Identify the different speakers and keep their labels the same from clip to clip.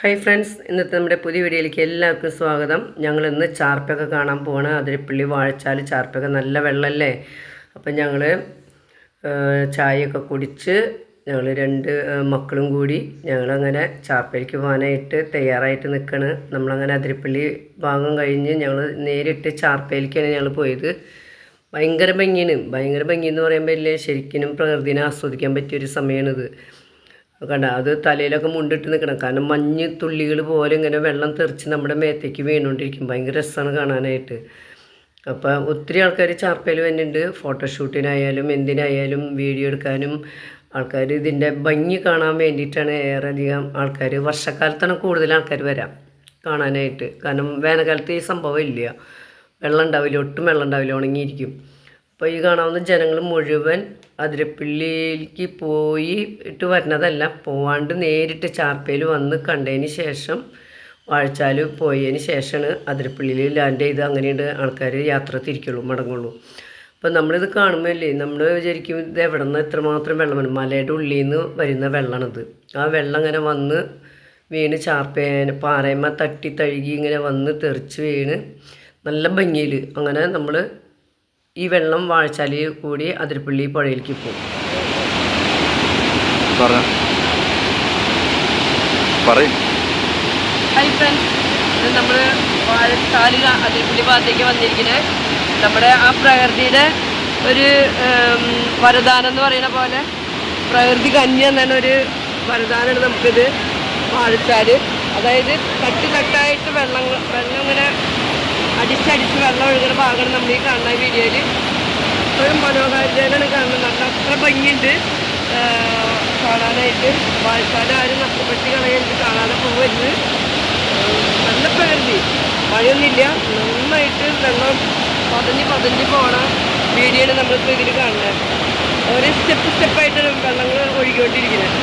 Speaker 1: Hi friends ഇന്നത്തെ നമ്മുടെ പുതിയ വീഡിയോയിലേക്ക് എല്ലാവർക്കും സ്വാഗതം. ഞങ്ങൾ ഇന്ന് ചാർപ്പൊക്കെ കാണാൻ പോവാണ്. അതിരപ്പള്ളി വാഴച്ചാൽ ചാർപ്പൊക്കെ നല്ല വെള്ളമല്ലേ അപ്പം ഞങ്ങൾ ചായയൊക്കെ കുടിച്ച് ഞങ്ങൾ രണ്ട് മക്കളും കൂടി ഞങ്ങളങ്ങനെ ചാർപ്പയിലേക്ക് പോകാനായിട്ട് തയ്യാറായിട്ട് നിൽക്കുകയാണ് നമ്മളങ്ങനെ അതിരപ്പള്ളി ഭാഗം കഴിഞ്ഞ് ഞങ്ങൾ നേരിട്ട് ചാർപ്പയിലേക്കാണ് ഞങ്ങൾ പോയത്. ഭയങ്കര ഭംഗിയാണ്. ഭയങ്കര ഭംഗി എന്ന് പറയുമ്പോൾ ഇല്ലേ ശരിക്കും പ്രകൃതിനെ ആസ്വദിക്കാൻ പറ്റിയൊരു സമയമാണിത് കണ്ട അത് തലയിലൊക്കെ മുണ്ടിട്ട് നിൽക്കണം കാരണം മഞ്ഞ് തുള്ളികൾ പോലെ ഇങ്ങനെ വെള്ളം തെറിച്ച് നമ്മുടെ മേത്തേക്ക് വീണുകൊണ്ടിരിക്കും. ഭയങ്കര രസമാണ് കാണാനായിട്ട്. അപ്പോൾ ഒത്തിരി ആൾക്കാർ ചാർപ്പയിൽ വരുന്നുണ്ട് ഫോട്ടോഷൂട്ടിനായാലും എന്തിനായാലും വീഡിയോ എടുക്കാനും ആൾക്കാർ ഇതിന്റെ ഭംഗി കാണാൻ വേണ്ടിയിട്ടാണ് ഏറെയധികം ആൾക്കാർ വർഷക്കാലത്താണ് കൂടുതൽ ആൾക്കാർ വരാം കാണാനായിട്ട്. കാരണം വേനൽക്കാലത്ത് ഈ സംഭവം ഇല്ല. വെള്ളം ഉണ്ടാവില്ല ഒട്ടും വെള്ളം ഉണ്ടാവില്ല ഉണങ്ങിയിരിക്കും. അപ്പോൾ ഈ കാണാവുന്ന ജനങ്ങൾ മുഴുവൻ അതിരപ്പള്ളിയിലേക്ക് പോയി ഇട്ട് വരുന്നതല്ല പോവാണ്ട് നേരിട്ട് ചാർപ്പയിൽ വന്ന് കണ്ടതിന് ശേഷം വാഴച്ചാൽ പോയതിന് ശേഷമാണ് അതിരപ്പള്ളിയിൽ ലാൻഡ് ചെയ്ത് അങ്ങനെയുണ്ട് ആൾക്കാർ യാത്ര തിരിക്കുള്ളൂ മടങ്ങുള്ളൂ. അപ്പം നമ്മളിത് കാണുമ്പോഴല്ലേ നമ്മൾ വിചാരിക്കും ഇത് എവിടെ നിന്ന് എത്രമാത്രം വെള്ളമാണ് മലയുടെ ഉള്ളിൽ നിന്ന് വരുന്ന വെള്ളമാണിത് ആ വെള്ളം അങ്ങനെ വന്ന് വീണ് ചാർപ്പേന പാറയമ്മ തട്ടി തഴുകി ഇങ്ങനെ വന്ന് തെറിച്ച് വീണ് നല്ല ഭംഗിയിൽ അങ്ങനെ നമ്മൾ ഈ വെള്ളം വാഴച്ചാലിൽ കൂടി അതിരപ്പള്ളി പുഴയിലേക്ക് പോകും. ഹായ് ഫ്രണ്ട്സ് ഇത് നമ്മൾ വാഴച്ചാൽ അതിരപ്പള്ളി ഭാഗത്തേക്ക് വന്നിരിക്കുന്നത് നമ്മുടെ ആ പ്രകൃതിയുടെ ഒരു വരദാനം എന്ന് പറയുന്ന പോലെ പ്രകൃതി കന്യ എന്നാണ് ഒരു വരദാനമാണ് നമുക്കിത് വാഴച്ചാൽ. അതായത് തട്ട് തട്ടായിട്ട് വെള്ളം വെള്ളം ഇങ്ങനെ അടിച്ചടിച്ച് വെള്ളം ഒഴുകുന്ന ഭാഗമാണ് നമ്മൾ ഈ കാണുന്ന വീഡിയോയിൽ. ഒരു മനോഹാരിതയിലാണ് കാണുന്നത്. നല്ല അത്ര ഭംഗിയുണ്ട്. കാണാനായിട്ട്. വാഴച്ചാൽ ആരും നഷ്ടപ്പെട്ട് കളയുന്നത് കാണാതെ പോകരുത് നല്ല പ്രകൃതി മഴയൊന്നുമില്ല. നന്നായിട്ട് വെള്ളം പതഞ്ഞ് പതഞ്ഞ് പോണ വീഡിയോയാണ് നമ്മളിപ്പോൾ ഇതിൽ കാണുന്നത്. ഓരോ സ്റ്റെപ്പ് സ്റ്റെപ്പായിട്ടാണ് വെള്ളങ്ങൾ ഒഴുകിക്കൊണ്ടിരിക്കുന്നത്.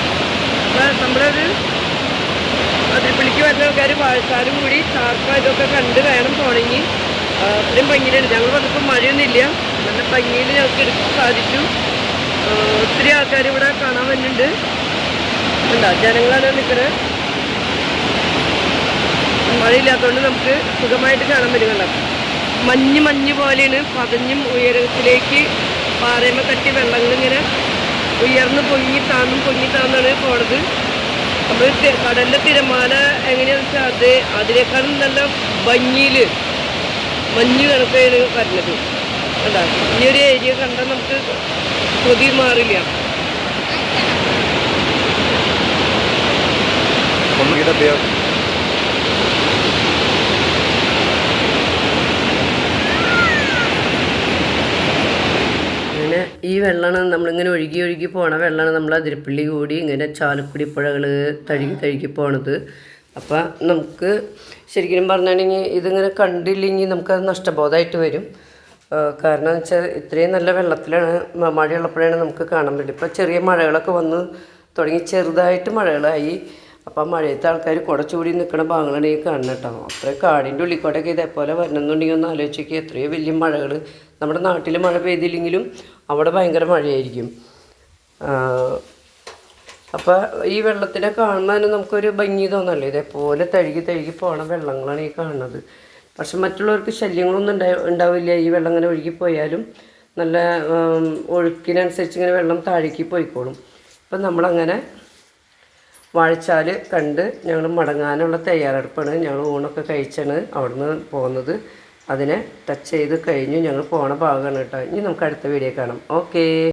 Speaker 1: അപ്പോൾ നമ്മുടെ ഒരു അതിരപ്പള്ളിക്ക് വരുന്ന ആൾക്കാർ വാഴച്ചാലും കൂടി ചാർക്ക ഇതൊക്കെ കണ്ട് വേണം പോണെങ്കിൽ അത്രയും ഭംഗിയിലുണ്ട്. ഞങ്ങൾ വന്നപ്പോൾ മഴയൊന്നുമില്ല. നല്ല ഭംഗിയിൽ ഞങ്ങൾക്ക് എടുക്കാൻ സാധിച്ചു. ഒത്തിരി ആൾക്കാർ ഇവിടെ കാണാൻ വരുന്നുണ്ട്. എന്താ ജനങ്ങളാണ് നിൽക്കുന്നത് മഴയില്ലാത്തതുകൊണ്ട് നമുക്ക് സുഖമായിട്ട് കാണാൻ പറ്റുന്നുണ്ടോ മഞ്ഞ് മഞ്ഞ് പോലെയാണ്. പതഞ്ഞും ഉയരത്തിലേക്ക് പാറയമ്മ തട്ടി വെള്ളങ്ങളിങ്ങനെ ഉയർന്ന് പൊങ്ങി താന്നും പൊങ്ങി താന്നാണ് പോണത്. നമ്മൾ കടലിന്റെ തിരമാല എങ്ങനെയാണെന്ന് വെച്ചാൽ അത് അതിനേക്കാളും നല്ല ഭംഗിയിൽ മഞ്ഞ് കണക്കാണ് വരുന്നത്. കണ്ടാ? ഈ ഒരു ഏരിയ കണ്ടാൽ നമുക്ക് കൊതി മാറില്ല.
Speaker 2: ഒന്നുകിടെ പേർ
Speaker 1: അങ്ങനെ ഈ വെള്ളമാണ് നമ്മളിങ്ങനെ ഒഴുകി ഒഴുകി പോണ വെള്ളമാണ് നമ്മൾ അതിരപ്പള്ളി കൂടി ഇങ്ങനെ ചാലക്കുടി പുഴകൾ തഴുകി തഴുകി പോണത്. അപ്പം നമുക്ക് ശരിക്കും പറഞ്ഞാണെങ്കിൽ ഇതിങ്ങനെ കണ്ടില്ലെങ്കിൽ നമുക്കത് നഷ്ടബോധമായിട്ട് വരും. കാരണം എന്ന് വെച്ചാൽ ഇത്രയും നല്ല വെള്ളത്തിലാണ് മഴയുള്ളപ്പോഴാണ് നമുക്ക് കാണാൻ പറ്റും ഇപ്പോൾ ചെറിയ മഴകളൊക്കെ വന്ന് തുടങ്ങി ചെറുതായിട്ട് മഴകളായി. അപ്പം മഴയത്തെ ആൾക്കാർ കുടച്ചൂടി നിൽക്കുന്ന ഭാഗങ്ങളാണ് ഈ കാണുന്നത് കേട്ടോ അത്രയും കാടിന്റെ ഉള്ളിക്കോട്ടൊക്കെ ഇതേപോലെ വരണമെന്നുണ്ടെങ്കിൽ ഒന്ന് ആലോചിക്കുക എത്രയോ വലിയ മഴകൾ നമ്മുടെ നാട്ടിൽ മഴ പെയ്തില്ലെങ്കിലും അവിടെ ഭയങ്കര മഴയായിരിക്കും. അപ്പോൾ ഈ വെള്ളത്തിനെ കാണുന്നതിന് നമുക്കൊരു ഭംഗി തോന്നല്ലോ? ഇതേപോലെ തഴുകി തഴുകി പോണ വെള്ളങ്ങളാണ് ഈ കാണുന്നത്. പക്ഷെ മറ്റുള്ളവർക്ക് ശല്യങ്ങളൊന്നും ഉണ്ടാ ഉണ്ടാവില്ല. ഈ വെള്ളം ഇങ്ങനെ ഒഴുകി പോയാലും നല്ല ഒഴുക്കിനനുസരിച്ച് ഇങ്ങനെ വെള്ളം താഴേക്ക് പോയിക്കോളും. ഇപ്പം നമ്മളങ്ങനെ വാഴച്ചാൽ കണ്ട് ഞങ്ങൾ മടങ്ങാനുള്ള തയ്യാറെടുപ്പാണ്. ഞങ്ങൾ ഊണൊക്കെ കഴിച്ചാണ് അവിടുന്ന് പോകുന്നത്. അതിനെ ടച്ച് ചെയ്ത് കഴിഞ്ഞു ഞങ്ങൾ പോണ ഭാഗമാണ് കേട്ടോ. ഇനി നമുക്ക് അടുത്ത വീഡിയോ കാണാം. ഓക്കേ